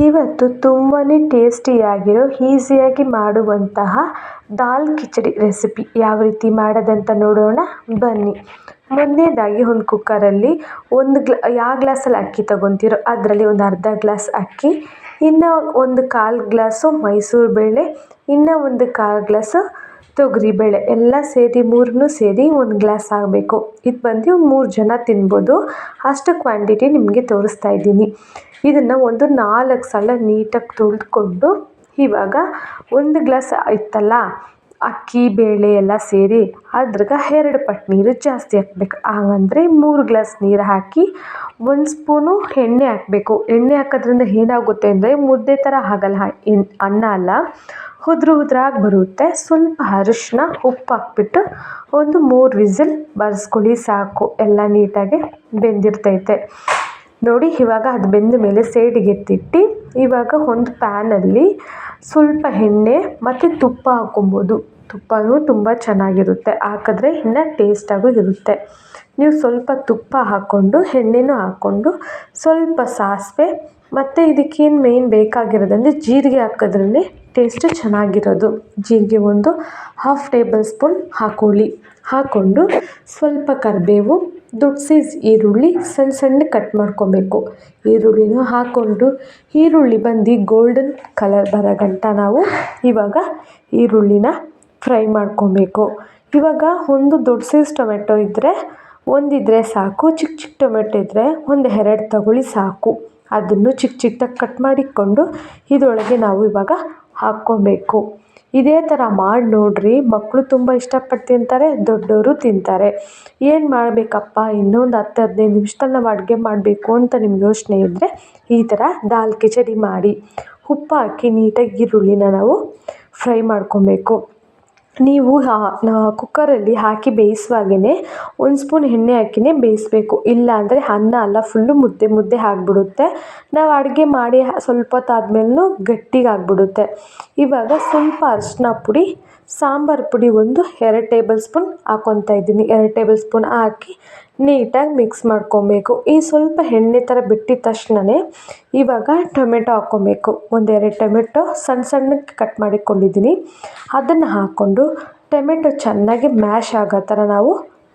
ಇವತ್ತು ತುಂಬಾ ಟೇಸ್ಟಿಯಾಗಿರೋ, ಈಸಿಯಾಗಿ ಮಾಡುವಂತಹ ದಾಲ್ ಕಿಚಡಿ ರೆಸಿಪಿ ಯಾವ ರೀತಿ ಮಾಡೋದಂತ ನೋಡೋಣ. ಬನ್ನಿ. ಮೊದಲನೇದಾಗಿ ಒಂದು ಕುಕ್ಕರಲ್ಲಿ ಒಂದು ಗ್ಲಾ ಯಾವ ಗ್ಲಾಸಲ್ಲಿ ಅಕ್ಕಿ ತೊಗೊತೀರೋ, ಅದರಲ್ಲಿ ಒಂದು ಅರ್ಧ ಗ್ಲಾಸ್ ಅಕ್ಕಿ, ಇನ್ನು ಒಂದು ಕಾಲು ಗ್ಲಾಸು ಮೈಸೂರು ಬೇಳೆ ಇನ್ನು ಒಂದು ಕಾಲು ಗ್ಲಾಸು ತೊಗರಿಬೇಳೆ ಎಲ್ಲ ಸೇರಿ ಮೂರನ್ನೂ ಸೇರಿ ಒಂದು ಗ್ಲಾಸ್ ಆಗಬೇಕು. ಇದು ಬಂದು ಮೂರು ಜನ ತಿನ್ಬೋದು. ಅಷ್ಟು ಕ್ವಾಂಟಿಟಿ ನಿಮಗೆ ತೋರಿಸ್ತಾ ಇದ್ದೀನಿ. ಇದನ್ನು ಒಂದು ನಾಲ್ಕು ಸಲ ನೀಟಾಗಿ ತೊಳೆದ್ಕೊಂಡು ಇವಾಗ ಒಂದು ಗ್ಲಾಸ್ ಇತ್ತಲ್ಲ, ಅಕ್ಕಿ, ಬೇಳೆ ಎಲ್ಲ ಸೇರಿ ಅದ್ರಾಗ ಎರಡು ಪಟ್ಟು ನೀರು ಜಾಸ್ತಿ ಹಾಕ್ಬೇಕು. ಹಾಗಂದ್ರೆ ಮೂರು ಗ್ಲಾಸ್ ನೀರು ಹಾಕಿ ಒಂದು ಸ್ಪೂನು ಎಣ್ಣೆ ಹಾಕಬೇಕು. ಎಣ್ಣೆ ಹಾಕೋದ್ರಿಂದ ಏನಾಗುತ್ತೆ ಅಂದರೆ ಮುದ್ದೆ ಥರ ಆಗಲ್ಲ. ಅನ್ನ ಅಲ್ಲ. ಉದ್ರು ಉದ್ರಾಗಿ ಬರುತ್ತೆ. ಸ್ವಲ್ಪ ಅರಿಶಿನ ಉಪ್ಪು ಹಾಕ್ಬಿಟ್ಟು ಒಂದು ಮೂರು ವಿಸಿಲ್ ಬರ್ಸ್ಕೊಳ್ಳಿ ಸಾಕು. ಎಲ್ಲ ನೀಟಾಗಿ ಬೆಂದಿರ್ತೈತೆ. ನೋಡಿ, ಇವಾಗ ಅದು ಬೆಂದ ಮೇಲೆ ಸೈಡಿಗೆ ಎತ್ತಿಟ್ಟು, ಇವಾಗ ಒಂದು ಪ್ಯಾನಲ್ಲಿ ಸ್ವಲ್ಪ ಎಣ್ಣೆ ಮತ್ತು ತುಪ್ಪ ಹಾಕ್ಕೊಬೋದು. ತುಪ್ಪನೂ ತುಂಬ ಚೆನ್ನಾಗಿರುತ್ತೆ. ಹಾಕಿದ್ರೆ ಇನ್ನು ಟೇಸ್ಟಾಗೂ ಇರುತ್ತೆ. ನೀವು ಸ್ವಲ್ಪ ತುಪ್ಪ ಹಾಕ್ಕೊಂಡು, ಎಣ್ಣೆನೂ ಹಾಕ್ಕೊಂಡು, ಸ್ವಲ್ಪ ಸಾಸಿವೆ ಮತ್ತು ಇದಕ್ಕೇನು ಮೇಯ್ನ್ ಬೇಕಾಗಿರೋದಂದರೆ ಜೀರಿಗೆ ಹಾಕಿದ್ರೇ ಟೇಸ್ಟು ಚೆನ್ನಾಗಿರೋದು. ಜೀರಿಗೆ ಒಂದು ಹಾಫ್ ಟೇಬಲ್ ಸ್ಪೂನ್ ಹಾಕೊಳ್ಳಿ. ಹಾಕ್ಕೊಂಡು ಸ್ವಲ್ಪ ಕರಿಬೇವು, ದೊಡ್ಡ ಸೈಜ್ ಈರುಳ್ಳಿ, ಸಣ್ಣ ಸಣ್ಣ ಕಟ್ ಮಾಡ್ಕೊಬೇಕು. ಈರುಳ್ಳಿನೂ ಹಾಕ್ಕೊಂಡು ಈರುಳ್ಳಿ ಬಂದು ಗೋಲ್ಡನ್ ಕಲರ್ ಬರೋ ಗಂಟ ನಾವು ಇವಾಗ ಈರುಳ್ಳಿನ ಫ್ರೈ ಮಾಡ್ಕೊಬೇಕು. ಇವಾಗ ಒಂದು ದೊಡ್ಡ ಸೈಜ್ ಟೊಮೆಟೊ ಇದ್ದರೆ ಒಂದಿದ್ದರೆ ಸಾಕು, ಚಿಕ್ಕ ಚಿಕ್ಕ ಟೊಮೆಟೊ ಇದ್ದರೆ ಒಂದು ಎರಡು ತಗೊಳ್ಳಿ ಸಾಕು. ಅದನ್ನು ಚಿಕ್ಕ ಚಿಕ್ಕದಾಗಿ ಕಟ್ ಮಾಡಿಕೊಂಡು ಇದರೊಳಗೆ ನಾವು ಇವಾಗ ಹಾಕ್ಕೊಬೇಕು. ಇದೇ ಥರ ಮಾಡಿ ನೋಡಿರಿ. ಮಕ್ಕಳು ತುಂಬ ಇಷ್ಟಪಟ್ಟು ತಿಂತಾರೆ ದೊಡ್ಡವರು ತಿಂತಾರೆ. ಏನು ಮಾಡಬೇಕಪ್ಪ? ಇನ್ನೊಂದು ಹತ್ತು ಹದಿನೈದು ನಿಮಿಷದಲ್ಲಿ ನಾವು ಅಡುಗೆ ಮಾಡಬೇಕು ಅಂತ ನಿಮ್ಗೆ ಯೋಚನೆ ಇದ್ದರೆ ಈ ಥರ ದಾಲ್, ಕಿಚಡಿ ಮಾಡಿ. ಉಪ್ಪು ನೀಟಾಗಿ ಈರುಳ್ಳಿನ ನಾವು ಫ್ರೈ ಮಾಡ್ಕೊಬೇಕು. ನೀವು ಕುಕ್ಕರಲ್ಲಿ ಹಾಕಿ ಬೇಯಿಸುವಾಗಲೇ ಒಂದು ಸ್ಪೂನ್ ಎಣ್ಣೆ ಹಾಕಿಯೇ ಬೇಯಿಸಬೇಕು. ಇಲ್ಲ ಅಂದರೆ ಅನ್ನ ಎಲ್ಲ ಫುಲ್ಲು ಮುದ್ದೆ ಮುದ್ದೆ ಆಗಿಬಿಡುತ್ತೆ. ನಾವು ಅಡುಗೆ ಮಾಡಿ ಸ್ವಲ್ಪ ಹೊತ್ತಾದ್ಮೇಲೂ ಗಟ್ಟಿಗಾಗ್ಬಿಡುತ್ತೆ. ಇವಾಗ ಸ್ವಲ್ಪ ಅರಿಶಿನ ಪುಡಿ ಸಾಂಬಾರು ಪುಡಿ ಒಂದು, ಎರಡು ಟೇಬಲ್ ಸ್ಪೂನ್ ಹಾಕ್ಕೊತಾ ಇದ್ದೀನಿ. ಎರಡು ಟೇಬಲ್ ಸ್ಪೂನ್ ಹಾಕಿ ನೀಟಾಗಿ ಮಿಕ್ಸ್ ಮಾಡ್ಕೊಬೇಕು. ಈ ಸ್ವಲ್ಪ ಎಣ್ಣೆ ಥರ ಬಿಟ್ಟಿದ ತಕ್ಷಣವೇ ಇವಾಗ ಟೊಮೆಟೊ ಹಾಕ್ಕೊಬೇಕು ಒಂದೆರಡು ಟೊಮೆಟೊ ಸಣ್ಣ ಸಣ್ಣಕ್ಕೆ ಕಟ್ ಮಾಡಿಕೊಂಡಿದ್ದೀನಿ. ಅದನ್ನು ಹಾಕ್ಕೊಂಡು ಟೊಮೆಟೊ ಚೆನ್ನಾಗಿ ಮ್ಯಾಶ್ ಆಗೋ ಥರ ನಾವು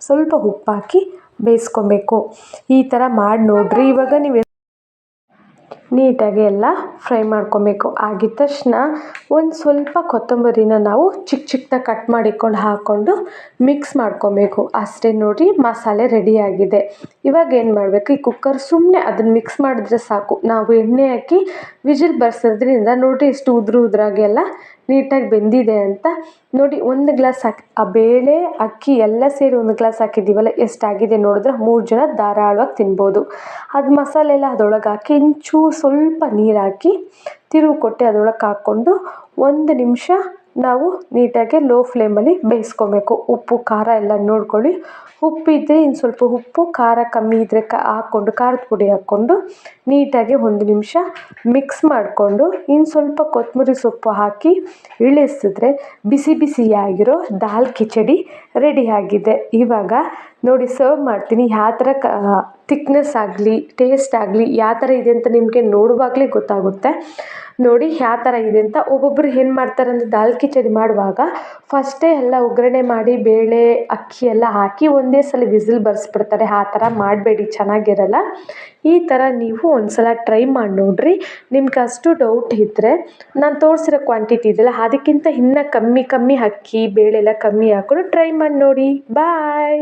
ಸ್ವಲ್ಪ ಉಪ್ಪು ಹಾಕಿ ಬೇಯಿಸ್ಕೊಬೇಕು ಈ ಥರ ಮಾಡಿ ನೋಡಿರಿ. ಇವಾಗ ನೀವು ನೀಟಾಗಿ ಎಲ್ಲ ಫ್ರೈ ಮಾಡ್ಕೊಬೇಕು. ಆಗಿದ ತಕ್ಷಣ ಒಂದು ಸ್ವಲ್ಪ ಕೊತ್ತಂಬರಿನ ನಾವು ಚಿಕ್ಕ ಚಿಕ್ಕದಾಗಿ ಕಟ್ ಮಾಡಿಕೊಂಡು ಹಾಕ್ಕೊಂಡು ಮಿಕ್ಸ್ ಮಾಡ್ಕೊಬೇಕು. ಅಷ್ಟೇ ನೋಡಿ ಮಸಾಲೆ ರೆಡಿಯಾಗಿದೆ ಇವಾಗ ಏನು ಮಾಡಬೇಕು? ಈ ಕುಕ್ಕರ್ ಸುಮ್ಮನೆ ಅದನ್ನು ಮಿಕ್ಸ್ ಮಾಡಿದ್ರೆ ಸಾಕು. ನಾವು ಎಣ್ಣೆ ಹಾಕಿ ವಿಜಿಲ್ ಬರ್ಸೋದ್ರಿಂದ ನೋಡಿ ಎಷ್ಟು ಉದುರು ಉದುರಾಗಿ ಎಲ್ಲ ನೀಟಾಗಿ ಬೆಂದಿದೆ ಅಂತ ನೋಡಿ, ಒಂದು ಗ್ಲಾಸ್ ಹಾಕಿ, ಆ ಬೇಳೆ, ಅಕ್ಕಿ ಎಲ್ಲ ಸೇರಿ ಒಂದು ಗ್ಲಾಸ್ ಹಾಕಿದ್ದೀವಲ್ಲ, ಎಷ್ಟಾಗಿದೆ ನೋಡಿದ್ರೆ ಮೂರು ಜನ ಧಾರಾಳವಾಗಿ ತಿನ್ಬೋದು. ಅದು ಮಸಾಲೆ ಎಲ್ಲ ಅದ್ರೊಳಗೆ ಹಾಕಿ ಇಂಚೂ ಸ್ವಲ್ಪ ನೀರು ಹಾಕಿ ತಿರುವು ಕೊಟ್ಟು ಅದ್ರೊಳಗೆ ಹಾಕ್ಕೊಂಡು ಒಂದು ನಿಮಿಷ ನಾವು ನೀಟಾಗಿ ಲೋ ಫ್ಲೇಮಲ್ಲಿ ಬೇಯಿಸ್ಕೊಬೇಕು. ಉಪ್ಪು, ಖಾರ ಎಲ್ಲ ನೋಡ್ಕೊಳ್ಳಿ. ಉಪ್ಪಿದ್ದರೆ ಇನ್ನು ಸ್ವಲ್ಪ ಉಪ್ಪು, ಖಾರ ಕಮ್ಮಿ ಇದ್ದರೆ ಕ ಹಾಕ್ಕೊಂಡು, ಖಾರದ ಪುಡಿ ಹಾಕ್ಕೊಂಡು ನೀಟಾಗಿ ಒಂದು ನಿಮಿಷ ಮಿಕ್ಸ್ ಮಾಡಿಕೊಂಡು ಇನ್ನು ಸ್ವಲ್ಪ ಕೊತ್ತಂಬರಿ ಸೊಪ್ಪು ಹಾಕಿ ಇಳಿಸಿದ್ರೆ ಬಿಸಿ ಬಿಸಿಯಾಗಿರೋ ದಾಲ್ ಕಿಚಡಿ ರೆಡಿಯಾಗಿದೆ ಇವಾಗ ನೋಡಿ ಸರ್ವ್ ಮಾಡ್ತೀನಿ. ಯಾವ ಥರ ಕ ತಿಕ್ನೆಸ್ ಆಗಲಿ ಟೇಸ್ಟ್ ಆಗಲಿ, ಯಾವ ಥರ ಇದೆ ಅಂತ ನಿಮಗೆ ನೋಡುವಾಗಲೇ ಗೊತ್ತಾಗುತ್ತೆ. ನೋಡಿ ಯಾವ ಥರ ಇದೆ ಅಂತ ಒಬ್ಬೊಬ್ಬರು ಏನು ಮಾಡ್ತಾರೆ ಅಂದರೆ ದಾಲ್ ಕಿಚಡಿ ಮಾಡುವಾಗ ಫಸ್ಟೇ ಎಲ್ಲ ಒಗ್ಗರಣೆ ಮಾಡಿ ಬೇಳೆ, ಅಕ್ಕಿ ಎಲ್ಲ ಹಾಕಿ ಒಂದೇ ಸಲ ವಿಸಿಲ್ ಬರ್ಸ್ಬಿಡ್ತಾರೆ. ಆ ಥರ ಮಾಡಬೇಡಿ, ಚೆನ್ನಾಗಿರಲ್ಲ. ಈ ಥರ ನೀವು ಒಂದು ಸಲ ಟ್ರೈ ಮಾಡಿ ನೋಡಿರಿ. ನಿಮ್ಗೆ ಅಷ್ಟು ಡೌಟ್ ಇದ್ದರೆ ನಾನು ತೋರಿಸಿರೋ ಕ್ವಾಂಟಿಟಿ ಇದೆಯಲ್ಲ, ಅದಕ್ಕಿಂತ ಇನ್ನೂ ಕಮ್ಮಿ ಕಮ್ಮಿ ಅಕ್ಕಿ, ಬೇಳೆ ಎಲ್ಲ ಕಮ್ಮಿ ಹಾಕ್ಕೊಂಡು ಟ್ರೈ ಮಾಡಿ ನೋಡಿ. ಬಾಯ್